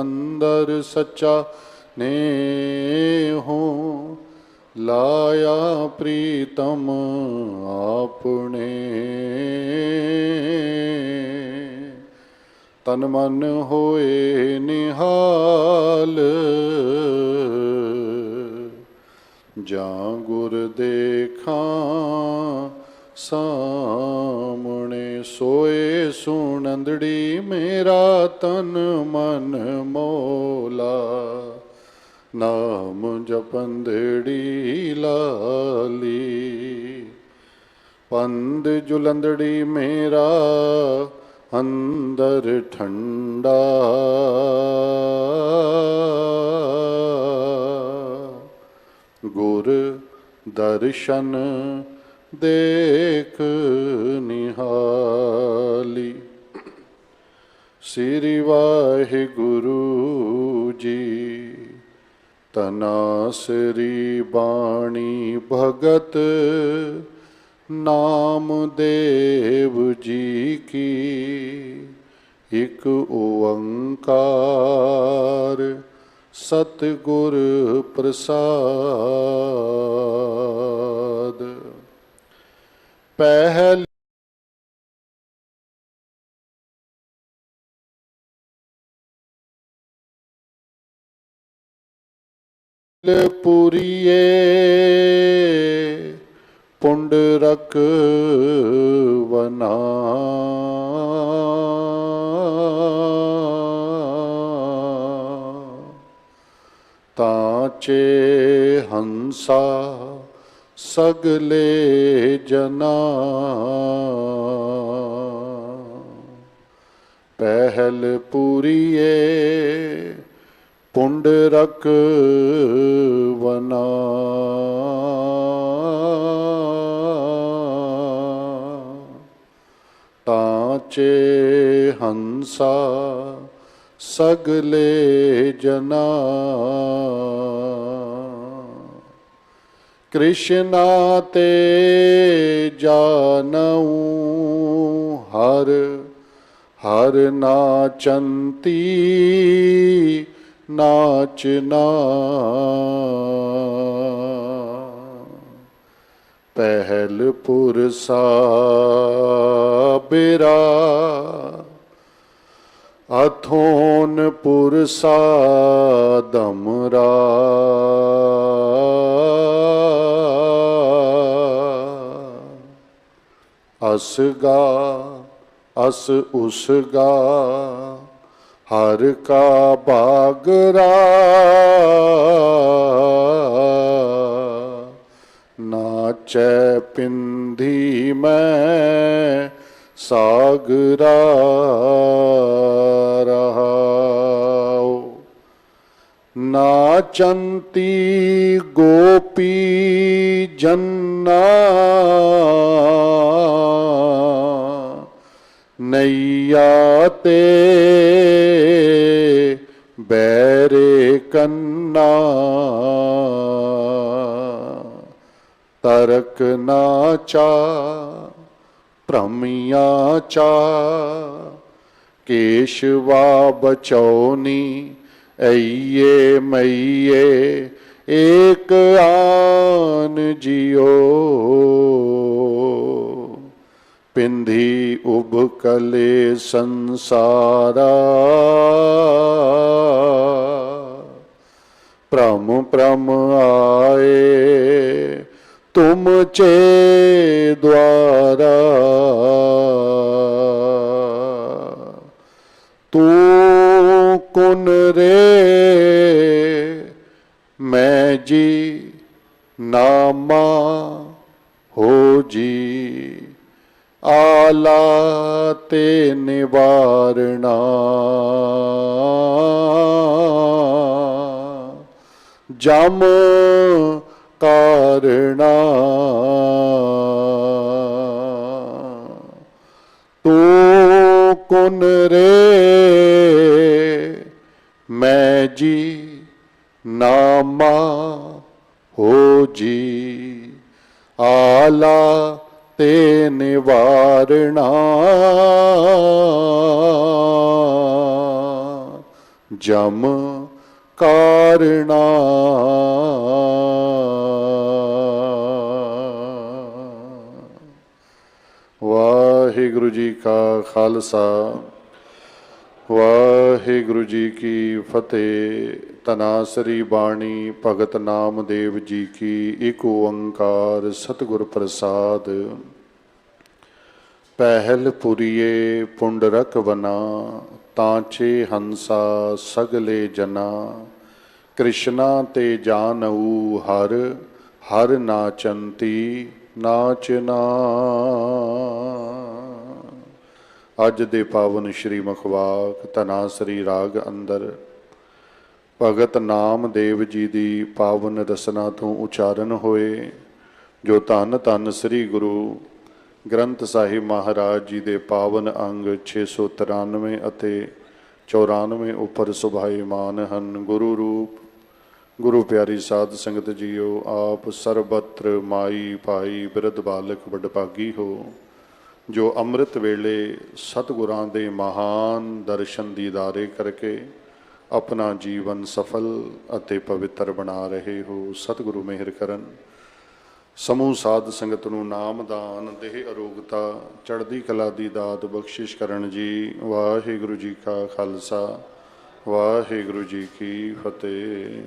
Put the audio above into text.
ਅੰਦਰ ਸੱਚਾ ਨੇ ਹੋ ਲਾਇਆ ਪ੍ਰੀਤਮ ਆਪਣੇ। ਤਨ ਮਨ ਹੋਏ ਨਿਹਾਲ, ਜਾਂ ਗੁਰ ਦੇਖਾਂ ਸਾਹਮਣੇ। ਸੋਏ ਸੁਣੰਦੜੀ ਮੇਰਾ ਤਨ ਮਨ ਮੋਲਾ। ਨਾਮ ਜਪੰਦੜੀ ਲਾਲੀ। ਪੰਦ ਜੁਲੰਦੜੀ ਮੇਰਾ ਅੰਦਰ ਠੰਡਾ। ਗੁਰ ਦਰਸ਼ਨ ਦੇਖ ਨਿਹਾਲੀ। ਸ੍ਰੀ ਵਾਹਿਗੁਰੂ ਜੀ, ਤਨਾਸਰੀ ਬਾਣੀ ਭਗਤ ਨਾਮ ਦੇਵ ਜੀ ਕੀ, ਇਕ ਓੰਕਾਰ ਸਤਿਗੁਰ ਪ੍ਰਸਾਦ। ਪਹਿਲ ਪੁਰੀਏ। ਪੁੰਡ ਰਕ ਵਨਾ ਤਾਚੇ ਹੰਸਾ ਸਗਲੇ ਜਨਾ। ਪਹਿਲ ਪੂਰੀਏ ਪੁੰਡ ਰਕ ਵਨਾ ਤਾਚੇ ਹੰਸਾ ਸਗਲੇ ਜਨਾ। ਕ੍ਰਿਸ਼ਨਾ ਤੇ ਜਾਣਉ ਹਰ ਹਰ ਨਾਚੰਤੀ ਨਾਚਨਾ। ਪਹਿਲ ਪੁਰਸਾ ਬਿਰਾ ਅਥੋਨ ਪੁਰਸਾ ਦਮਰਾ। ਅਸਗਾ ਅਸ ਉਸਗਾ ਹਰ ਕਾ ਬਾਗਰਾ ਨਾਚੈ ਪਿੰਧੀ ਮੈਂ ਸਾਗਰਾ ਨਾਚੰਤੀ ਗੋਪੀ ਜੰਨਾ। ਨਈਆ ਤੇ ਬੈਰੇ ਕੰਨਾ। ਤਰਕ ਨਾਚਾ ਭ੍ਰਮਿਆ ਚਾ। ਕੇਸ਼ਵਾ ਬਚੌਨੀ ਐਏ ਮਈਏ, ਏਕ ਆਨ ਜਿਓ ਪਿੰਧੀ ਉਬ ਕਲੇ ਸੰਸਾਰਾ। ਭ੍ਰਮ ਭ੍ਰਮ ਆਏ ਤੁਮ ਚੇ ਦੁਆਰਾ। ਕੁਨ ਰੇ। ਮੈਂ ਜੀ ਨਾਮਾ ਹੋ ਜੀ। ਆਲਾ ਤੇ ਨਿਵਾਰਣਾ। ਜਮ ਕਾਰਣਾ। ਤੂੰ ਕੁਨ ਰੇ। ਨਾਮਾ ਹੋ ਜੀ, ਆਲਾ ਤੇ ਨਿਵਾਰਣਾ। ਜਮ ਕਾਰਣਾ। ਵਾਹਿਗੁਰੂ ਜੀ ਕਾ ਖਾਲਸਾ, ਵਾਹਿਗੁਰੂ ਜੀ ਕੀ ਫਤਿਹ। ਤਨਾਸਰੀ ਬਾਣੀ, ਭਗਤ ਨਾਮਦੇਵ ਜੀ ਕੀ ਏਕ ਓੰਕਾਰ ਸਤਿਗੁਰ ਪ੍ਰਸਾਦ। ਪਹਿਲ ਪੁਰੀਏ ਪੁੰਡਰਕ ਬਨਾ ਤਾਂਚੇ ਹੰਸਾ ਸਗਲੇ ਜਨਾ। ਕ੍ਰਿਸ਼ਨਾ ਤੇ ਜਾਨਉ ਹਰ ਹਰ ਨਾਚੰਤੀ ਨਾਚਨਾ ਅੱਜ ਦੇ ਪਾਵਨ ਸ਼੍ਰੀ ਮਖਵਾਕ ਤਨਾਸਰੀ ਰਾਗ ਅੰਦਰ। ਭਗਤ ਨਾਮਦੇਵ ਜੀ ਦੀ ਪਾਵਨ ਰਸਨਾ ਤੋਂ ਉਚਾਰਨ ਹੋਏ, ਜੋ ਧੰਨ ਧੰਨ ਸ੍ਰੀ ਗੁਰੂ ਗ੍ਰੰਥ ਸਾਹਿਬ ਮਹਾਰਾਜ ਜੀ ਦੇ ਪਾਵਨ ਅੰਗ 693 ਅਤੇ 94 ਉੱਪਰ ਸੁਭਾਈਮਾਨ ਹਨ। ਗੁਰੂ ਰੂਪ, ਗੁਰੂ ਪਿਆਰੀ ਸਾਧ ਸੰਗਤ ਜੀਓ, ਆਪ ਸਰਬਤਰ ਮਾਈ ਭਾਈ ਬਿਰਧ ਬਾਲਕ ਵਡਭਾਗੀ ਹੋ, ਜੋ ਅੰਮ੍ਰਿਤ ਵੇਲੇ ਸਤਿਗੁਰਾਂ ਦੇ ਮਹਾਨ ਦਰਸ਼ਨ ਦੀਦਾਰੇ ਕਰਕੇ ਆਪਣਾ ਜੀਵਨ ਸਫਲ ਅਤੇ ਪਵਿੱਤਰ ਬਣਾ ਰਹੇ ਹੋ, ਸਤਿਗੁਰੂ ਮਿਹਰ ਕਰਨ। ਸਮੂਹ ਸਾਧ ਸੰਗਤ ਨੂੰ ਨਾਮਦਾਨ ਦੇਹ ਅਰੋਗਤਾ, ਚੜ੍ਹਦੀ ਕਲਾ ਦੀ ਦਾਤ ਬਖਸ਼ਿਸ਼ ਕਰਨ ਜੀ। ਵਾਹਿਗੁਰੂ ਜੀ ਕਾ ਖਾਲਸਾ, ਵਾਹਿਗੁਰੂ ਜੀ ਕੀ ਫਤਿਹ।